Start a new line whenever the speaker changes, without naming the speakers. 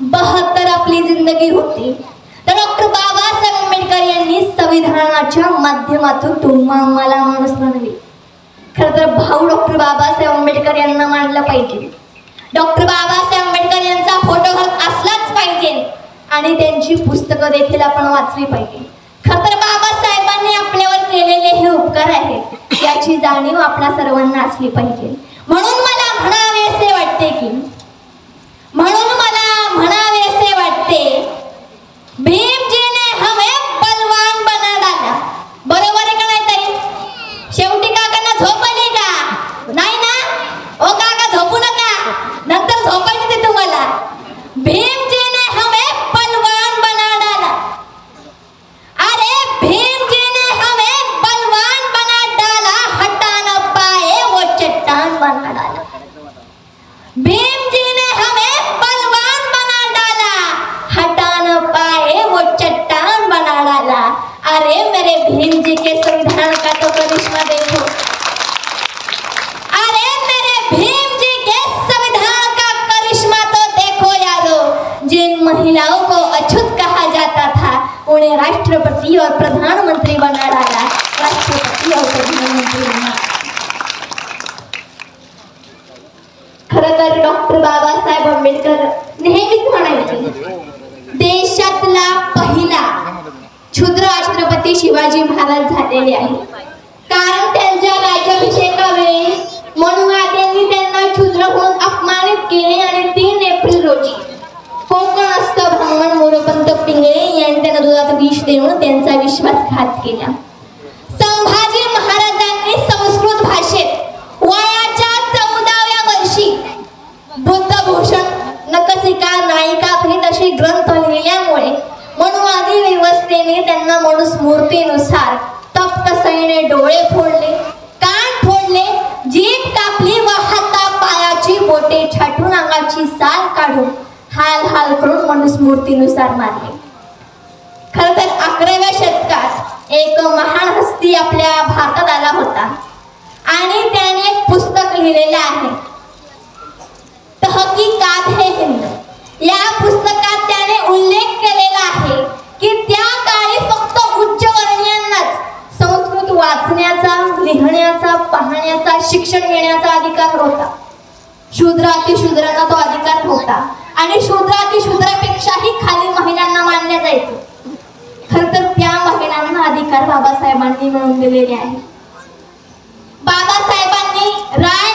बहत्तर आपली जिंदगी होती. तर डॉक्टर बाबासाहेब आंबेडकर यांनी संविधानाच्या माध्यमातून तुम्हा आम्हाला माणूस बनवी खर तर भाऊ डॉक्टर बाबासाहेब आंबेडकर यांना मानलं पाहिजे. डॉक्टर बाबासाहेब आंबेडकर यांचा फोटो घात असलाच पाहिजे आणि त्यांची पुस्तकं देखील आपण वाचली पाहिजे. खर तर बाबासाहेबांनी आपल्यावर केलेले हे उपकार आहेत याची जाणीव आपल्या सर्वांना असली पाहिजे. म्हणून मला म्हणावे असे वाटते की म्हणून बना डाला। भीम जी ने हमें बलवान बना डाला। हटा न पाए वो चट्टान बना डाला। अरे मेरे भीम जी के संविधान का तो करिश्मा देखो। अरे मेरे भीम जी के संविधान का करिश्मा तो देखो यारो जिन महिलाओं को अछूत कहा जाता था, उन्हें राष्ट्रपति और प्रधानमंत्री बना डाला। राष्ट्रपति और प्रधानमंत्री बना। खर तर डॉक्टर बाबासाहेब आंबेडकर नेहमीच म्हणायचे देशातला पहिला क्षुद्र राष्ट्रपती शिवाजी महाराज झालेले आहे कारण त्यांच्या राज्याभिषेकावेळी मनुवाद्यांनी त्यांना क्षुद्र म्हणून अपमानित केले आणि तीन एप्रिल रोजी कोकणस्थ ब्राह्मण मोरपंत पिंगळे यांनी त्यांना दुधात विष देऊन त्यांचा विश्वासघात केला. संभाजी महाराजांनी संस्कृत भाषेत मूर्तीनुसार तप्त सईने डोळे फोडले कान फोडले जीभ कापली व हाता पायाची बोटे छाटून अंगाची साल काढून हाल हाल करून मनुस्मृतीनुसार मारले खर तर अकराव्या शतकात एक महान हस्ती आपल्या भारतात आला होता. आणि त्याने एक पुस्तक लिहिलेलं आहे तहकीकात हे हिंद या पुस्तकात त्याने उल्लेख केलेला आहे की त्या काळी फक्त उच्चवर्णीयांनाच संस्कृत वाचण्याचा लिहिण्याचा पाहण्याचा शिक्षण घेण्याचा अधिकार होता. शूद्रातिशूद्रांना तो अधिकार होता. आणि शूद्रातिशूद्रापेक्षाही खाली महिलांना मानल्या जायचं. खर तर त्या महिलांना अधिकार बाबासाहेबांनी मिळवून दिलेले आहे. बाबासाहेबांनी राय